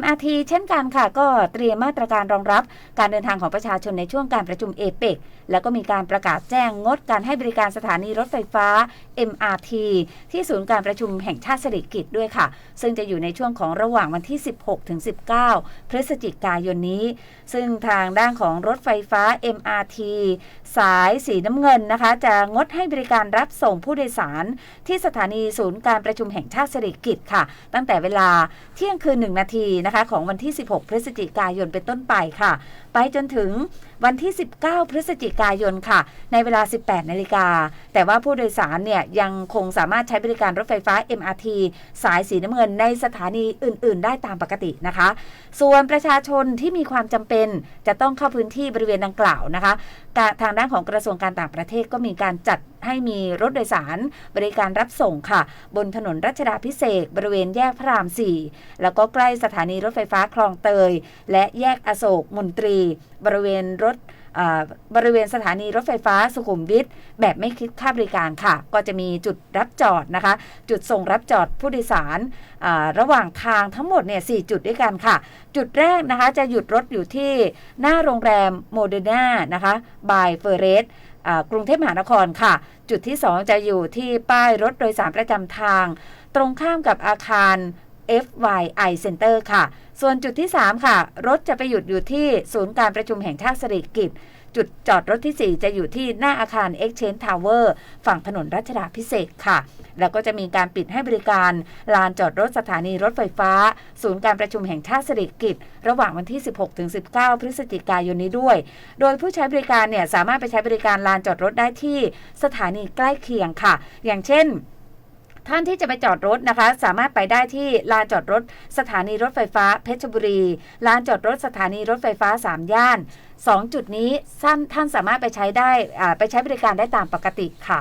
MRT เช่นกันค่ะ ก็เตรียมมาตรการรองรับการเดินทางของประชาชนในช่วงการประชุมเอเปกแล้วก็มีการประกาศแจ้งงดการให้บริการสถานีรถไฟฟ้า MRT ที่ศูนย์การประชุมแห่งชาติสิริกิติ์ด้วยค่ะ ซึ่งจะอยู่ในช่วงของระหว่างวันที่ 16ถึง19 พฤศจิกายนนี้ ซึ่งทางด้านของรถไฟฟ้า MRT สายสีน้ำเงินนะคะ จะงดให้บริการรับส่งผู้โดยสาร ที่สถานีศูนย์การประชุมแห่งชาติสิริกิติ์ค่ะ ตั้งแต่เวลาเที่ยงคืน1นาทีนะคะ ของวันที่ 16 พฤศจิกายนเป็นต้นไปค่ะ ไปจนถึง วันที่ 19 พฤศจิกายนค่ะ ในเวลา 18 นาฬิกา แต่ว่าผู้โดยสารเนี่ยยังคงสามารถใช้บริการรถไฟฟ้า MRT สายสีน้ำเงินในสถานีอื่น ๆ ได้ตามปกตินะคะ ส่วนประชาชนที่มีความจำเป็นจะต้องเข้าพื้นที่บริเวณดังกล่าวนะคะ ทางด้านของกระทรวงการต่างประเทศก็มีการจัดให้มีรถโดยสารบริการรับส่งค่ะ บนถนนรัชดาพิเศษบริเวณแยกพระราม 4 แล้วก็ใกล้สถานีรถไฟฟ้าคลองเตย และแยกอโศกมนตรี บริเวณรถบริเวณสถานีรถไฟฟ้าสุขุมวิทแบบไม่คิดค่าบริการค่ะ ก็จะมีจุดรับจอดนะคะ จุดส่งรับจอดผู้โดยสารระหว่างทางทั้งหมดเนี่ยสจุดด้วยกันค่ะ จุดแรกนะคะจะหยุดรถอยู่ที่หน้าโรงแรมโมเดอร์นานะคะบายเฟเรสกรุงเทพมหานครค่ะ จุดที่ 2 จะอยู่ที่ป้ายรถโดยสารประจำทาง ตรงข้ามกับอาคาร FYI Center ค่ะ ส่วนจุดที่ 3 ค่ะ รถจะไปหยุดอยู่ที่ศูนย์การประชุมแห่งชาติสิริกิติ์จุดจอดรถที่ 4 จะอยู่ที่หน้าอาคาร Exchange Tower ฝั่งถนนรัชดาพิเศษค่ะ แล้วก็จะมีการปิดให้บริการ ลานจอดรถสถานีรถไฟฟ้า ศูนย์การประชุมแห่งชาติสิริกิติ์ระหว่างวันที่ 16ถึง19 พฤศจิกายนนี้ด้วย โดยผู้ใช้บริการเนี่ยสามารถไปใช้บริการลานจอดรถได้ที่สถานีใกล้เคียงค่ะ อย่างเช่น ท่านที่จะไปจอดรถนะคะ สามารถไปได้ที่ลานจอดรถสถานีรถไฟฟ้าเพชรบุรีลานจอดรถสถานีรถไฟฟ้า 3 ย่าน 2 จุดนี้ท่านท่านสามารถไปใช้ได้ไปใช้บริการได้ตามปกติค่ะ